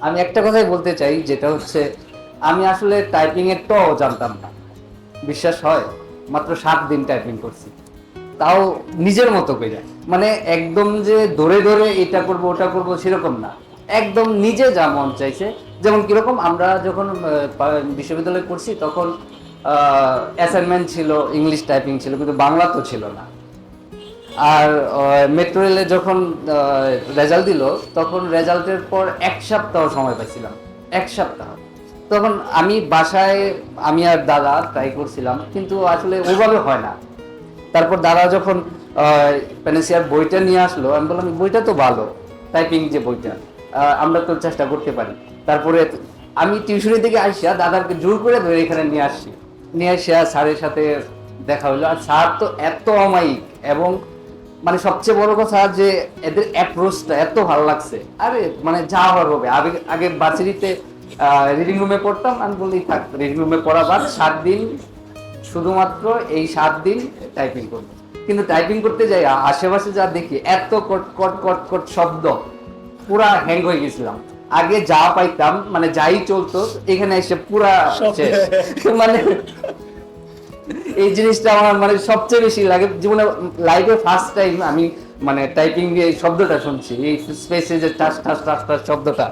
আমি একটা কথাই বলতে চাই, যেটা হচ্ছে আমি আসলে টাইপিং এর ট জানতাম না। বিশ্বাস হয়, মাত্র সাত দিন টাইপিং করছি। তাও নিজের মতো করে। মানে একদম যে ধরে ধরে এটা করব, ওটা করব সেরকম না। একদম নিজে যা মন চাইছে। যেমন কীরকম আমরা যখন বিশ্ববিদ্যালয়ে পড়ছি তখন অ্যাসাইনমেন্ট ছিল ইংলিশ টাইপিং ছিল, কিন্তু বাংলা তো ছিল না। আর মেট্রো রেলে যখন রেজাল্ট দিল, তখন রেজাল্টের পর এক সপ্তাহ সময় পাইছিলাম। এক সপ্তাহ। তখন আমি বাসায়, আমি আর দাদা ট্রাই করছিলাম, কিন্তু আসলে ওইভাবে হয় না। তারপর দাদা যখন প্যানেসিয়ার বইটা নিয়ে আসলো, আমি বললাম, বইটা তো ভালো টাইপিং যে বইটা আমরা তো চেষ্টা করতে পারি। তারপরে আমি টিউশনি থেকে আসিয়া দাদাকে জোর করে ধরে এখানে নিয়ে আসছি নিয়ে আসিয়া স্যারের সাথে দেখা হলো আর স্যার তো এত অমায়িক এবং মানে সবচেয়ে বড় কথা যে এদের অ্যাপ্রোচটা এত ভালো লাগছে। আরে মানে যা হওয়ার হবে। আগে আগে বাসিরিতে রিডিং রুমে পড়তাম আমি বললি থাক রিডিং রুমে পড়া বাদ সাত দিন শুধুমাত্র এই সাত দিন টাইপিং করব। কিন্তু টাইপিং করতে যাই আশেপাশে যা দেখি এত কট কট কট কট শব্দ পুরা হ্যাং হয়ে গেছিলাম। আগে যা পাইতাম মানে যাই চলতো এখানে এসে পুরা মানে এই জিনিসটা আমার মানে সবচেয়ে বেশি লাগে। জীবনে লাইফে ফার্স্ট টাইম আমি মানে টাইপিং এই শব্দটা শুনছি। এই স্পেসে যে টাস টাস টাস টাস শব্দটা।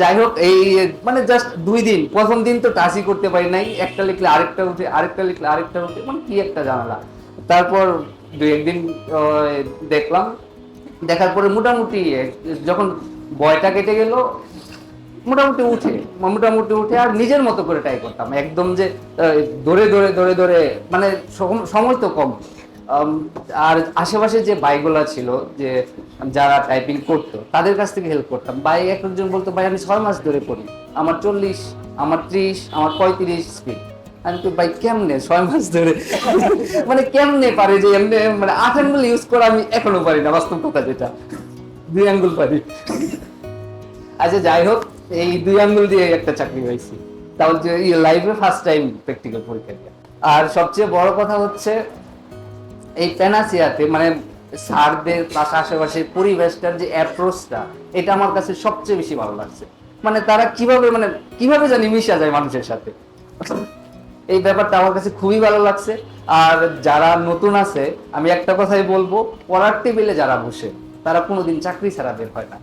যাই হোক, এই মানে জাস্ট দুই দিন। প্রথম দিন তো টাচই করতে পারি নাই। একটা লিখলে আরেকটা উঠে, আরেকটা লিখলে আরেকটা উঠে মানে কি একটা জানালা। তারপর দুই একদিন দেখলাম। দেখার পরে মোটামুটি যখন বয়টা কেটে গেল মোটামুটি উঠে মোটামুটি উঠে আর নিজের মতো করে ট্রাই করতাম। একদম যে ধরে ধরে ধরে ধরে মানে সম- সময় তো কম। আর আশেপাশে যে ভাইগুলা ছিল, যে যারা টাইপিং করতো, তাদের কাছ থেকে হেল্প করতাম। ভাই এক একজন বলতো, ভাই, আমি ছয় মাস ধরে পড়ি। আমার চল্লিশ, আমার ত্রিশ, আমার পঁয়ত্রিশ স্পিড আমি তো ভাই, কেমনে ছয় মাস ধরে? মানে কেমনে পারে যে এমনি মানে আট আঙ্গুল ইউজ করা আমি এখনও পারি না, বাস্তব কথা যেটা। দুই আঙ্গুল পারি। আচ্ছা যাই হোক। এই দুই আঙ্গুল দিয়ে একটা চাকরি হয়েছি তাও যে লাইফে ফার্স্ট টাইম প্র্যাকটিক্যাল পরীক্ষা দিয়া। আর সবচেয়ে বড় কথা হচ্ছে, এই প্যানাসিয়াতে মানে স্যারদের পাশে আশেপাশে পরিবেশটার যে অ্যাপ্রোচটা এটা আমার কাছে সবচেয়ে বেশি ভালো লাগছে। মানে তারা কীভাবে মানে কীভাবে জানি মিশা যায় মানুষের সাথে। এই ব্যাপারটা আমার কাছে খুবই ভালো লাগছে। আর যারা নতুন আছে, আমি একটা কথাই বলব, পড়ার টেবিলে যারা বসে, তারা কোনোদিন চাকরি ছাড়া বের হয় না।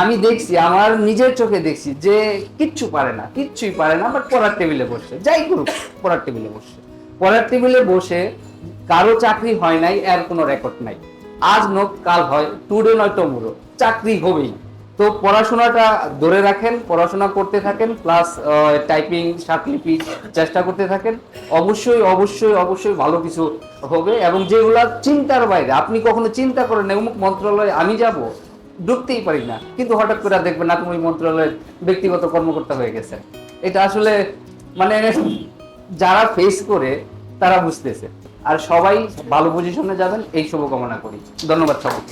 আমি দেখছি, আমার নিজের চোখে দেখছি যে কিচ্ছু পারে না, কিচ্ছুই পারে না বাট পড়ার টেবিলে বসে, যাই করুক, পড়ার টেবিলে বসে। পড়ার টেবিলে বসে কারও চাকরি হয় নাই, এর কোনো রেকর্ড নাই। আজ নোক কাল হয় টুডে নয় টমুরো চাকরি হবেই। তো পড়াশোনাটা ধরে রাখেন, পড়াশোনা করতে থাকেন প্লাস টাইপিং লিপি চেষ্টা করতে থাকেন। অবশ্যই অবশ্যই অবশ্যই ভালো কিছু হবে এবং যেগুলা চিন্তার বাইরে, আপনি কখনো চিন্তা করেন অমুক মন্ত্রণালয়ে আমি যাব ঢুকতেই পারি না। কিন্তু হঠাৎ করে দেখবেন না, তুমি মন্ত্রণালয়ের ব্যক্তিগত কর্মকর্তা হয়ে গেছে। এটা আসলে মানে যারা ফেস করে, তারা বুঝতেছে। আর সবাই ভালো পজিশনে যাবেন, এই শুভকামনা করি। ধন্যবাদ সবাই